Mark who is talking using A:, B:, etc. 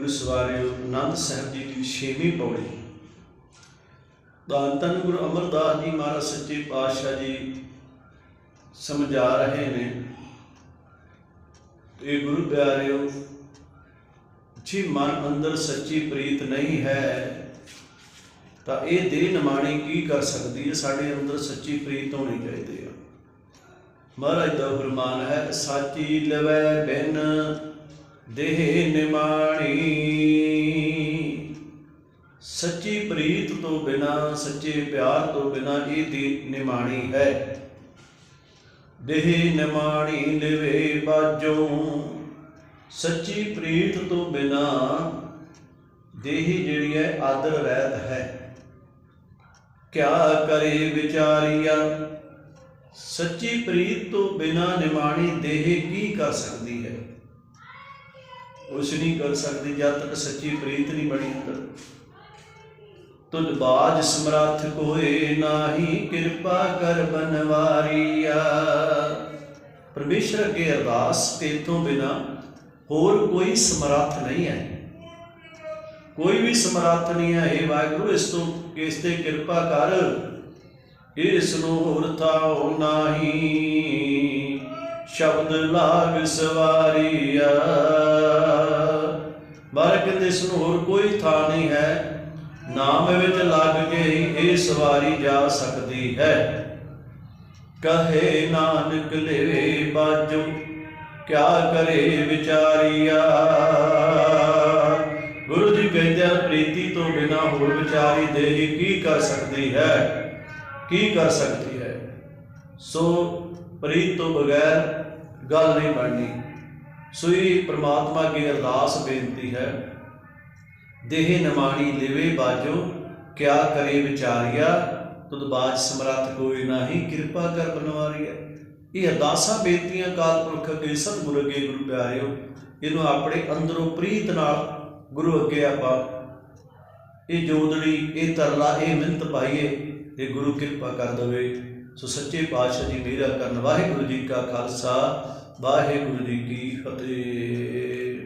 A: ਗੁਰੂ ਸਵਾਰਿਓ ਆਨੰਦ ਸਾਹਿਬ ਜੀ ਦੀ ਛੇਵੀਂ ਪੌੜੀ। ਧੰਨ ਧੰਨ ਗੁਰੂ ਅਮਰਦਾਸ ਜੀ ਮਹਾਰਾਜ ਸੱਚੇ ਪਾਤਸ਼ਾਹ ਜੀ ਸਮਝਾ ਰਹੇ ਨੇ। ਇਹ ਗੁਰੂ ਪਿਆਰਿਓ, ਜੀ ਮਨ ਅੰਦਰ ਸੱਚੀ ਪ੍ਰੀਤ ਨਹੀਂ ਹੈ, ਤਾਂ ਇਹ ਦੇਹ ਨਿਮਾਣੀ ਕੀ ਕਰ ਸਕਦੀ ਹੈ? ਸਾਡੇ ਅੰਦਰ ਸੱਚੀ ਪ੍ਰੀਤ ਹੋਣੀ ਚਾਹੀਦੀ ਹੈ। ਮਹਾਰਾਜ ਦਾ ਫਰਮਾਨ ਹੈ, ਸਾਚੀ ਲਵੈ ਬਿਨ ਦੇਹ ਨਿਮਾਣੀ। ਸੱਚੀ ਪ੍ਰੀਤ ਤੋਂ ਬਿਨਾ, ਸੱਚੇ ਪਿਆਰ ਤੋਂ ਬਿਨਾ ਇਹ ਦੀ ਨਿਮਾਣੀ ਹੈ। ਦੇਹ ਨਿਮਾਣੀ ਲਿਵੇ ਬਾਜੋ, ਸੱਚੀ ਪ੍ਰੀਤ ਤੋਂ ਬਿਨਾ ਦੇਹ ਜਿਹੜੀ ਹੈ, ਆਦਰ ਰਹਿਤ ਹੈ। ਕਿਆ ਕਰੇ ਵਿਚਾਰੀਆ, ਸੱਚੀ ਪ੍ਰੀਤ ਤੋਂ ਬਿਨਾ ਨਿਮਾਣੀ ਦੇਹ ਕੀ ਕਰ ਸਕਦੀ ਹੈ? ਉਸ ਨਹੀਂ ਕਰ ਸਕਦੀ ਜਦ ਤੱਕ ਸੱਚੀ ਪ੍ਰੀਤ ਨਹੀਂ ਬਣੀ ਅੰਦਰ। ਤੁਧ ਬਾਜ ਸਮਰੱਥ ਕੋਏ ਨਾਹੀ ਕਿਰਪਾ ਕਰ ਬਨਵਾਰੀਆ। ਪਰਮੇਸ਼ਰ ਅੱਗੇ ਅਰਦਾਸ ਤੇਤੋਂ ਬਿਨਾ ਹੋਰ ਕੋਈ ਸਮਰੱਥ ਨਹੀਂ ਹੈ। ਕੋਈ ਵੀ ਸਮਰੱਥ ਨਹੀਂ ਹੈ ਇਹ ਵਾਹਿਗੁਰੂ, ਇਸ ਤੋਂ, ਇਸ ਤੇ ਕਿਰਪਾ ਕਰ। ਇਸ ਨੂੰ ਹੋਰ ਥਾਉ ਨਾਹੀ। ਸ਼ਬਦ ਲਾਗ ਸਵਾਰੀਆ। ਬਾਰੇ ਕਹਿੰਦੇ ਇਸ ਨੂੰ ਹੋਰ ਕੋਈ ਥਾਂ ਨਹੀਂ ਹੈ। ਨਾਮ ਵਿੱਚ ਲੱਗ ਕੇ ਹੀ ਇਹ ਸਵਾਰੀ ਜਾ ਸਕਦੀ ਹੈ। ਕਹੇ ਨਾਨਕ ਲੈਵੇ ਬਾਜੋ, ਕਿਆ ਕਰੇ ਵਿਚਾਰੀਆ? ਗੁਰੂ ਜੀ ਕਹਿੰਦੇ ਆ ਪ੍ਰੀਤੀ ਤੋਂ ਬਿਨਾ ਹੋਰ ਵਿਚਾਰੀ ਦੇਹੀ ਕੀ ਕਰ ਸਕਦੀ ਹੈ? ਕੀ ਕਰ ਸਕਦੀ ਹੈ? ਸੋ ਪ੍ਰੀਤ ਤੋਂ ਬਗੈਰ ਗੱਲ ਨਹੀਂ ਬਣਨੀ। ਸੋਈ ਇਹ ਪ੍ਰਮਾਤਮਾ ਅੱਗੇ ਅਰਦਾਸ ਬੇਨਤੀ ਹੈ ਦੇਹ ਨਮਾਣੀ ਲਿਵੇ ਬਾਜੋ, ਕਿਆ ਕਰੇ ਵਿਚਾਰਿਆ, ਤੁਧ ਬਾਜ ਸਮਰੱਥ ਕੋਈ ਨਾਹੀ, ਕਿਰਪਾ ਕਰ ਬਨਵਾਰੀਆ। ਇਹ ਅਰਦਾਸਾਂ ਬੇਨਤੀਆਂ ਕਾਲ ਪੁਰਖ ਅੱਗੇ ਸਤਿਗੁਰ ਅੱਗੇ ਗੁਰੂ ਪਿਆਰਿਓ, ਇਹਨੂੰ ਆਪਣੇ ਅੰਦਰੋਂ ਪ੍ਰੀਤ ਨਾਲ ਗੁਰੂ ਅੱਗੇ ਆਪਾਂ ਇਹ ਜੋਦੜੀ, ਇਹ ਤਰਲਾ, ਇਹ ਮਿੰਤ ਪਾਈਏ ਤੇ ਗੁਰੂ ਕਿਰਪਾ ਕਰ ਦੇਵੇ। ਸੋ ਸੱਚੇ ਪਾਤਸ਼ਾਹ ਜੀ ਮੇਰਾ ਕਰਨ ਵਾਹਿਗੁਰੂ ਜੀ ਕਾ ਖਾਲਸਾ, ਵਾਹਿਗੁਰੂ ਜੀ ਕੀ ਫਤਿਹ।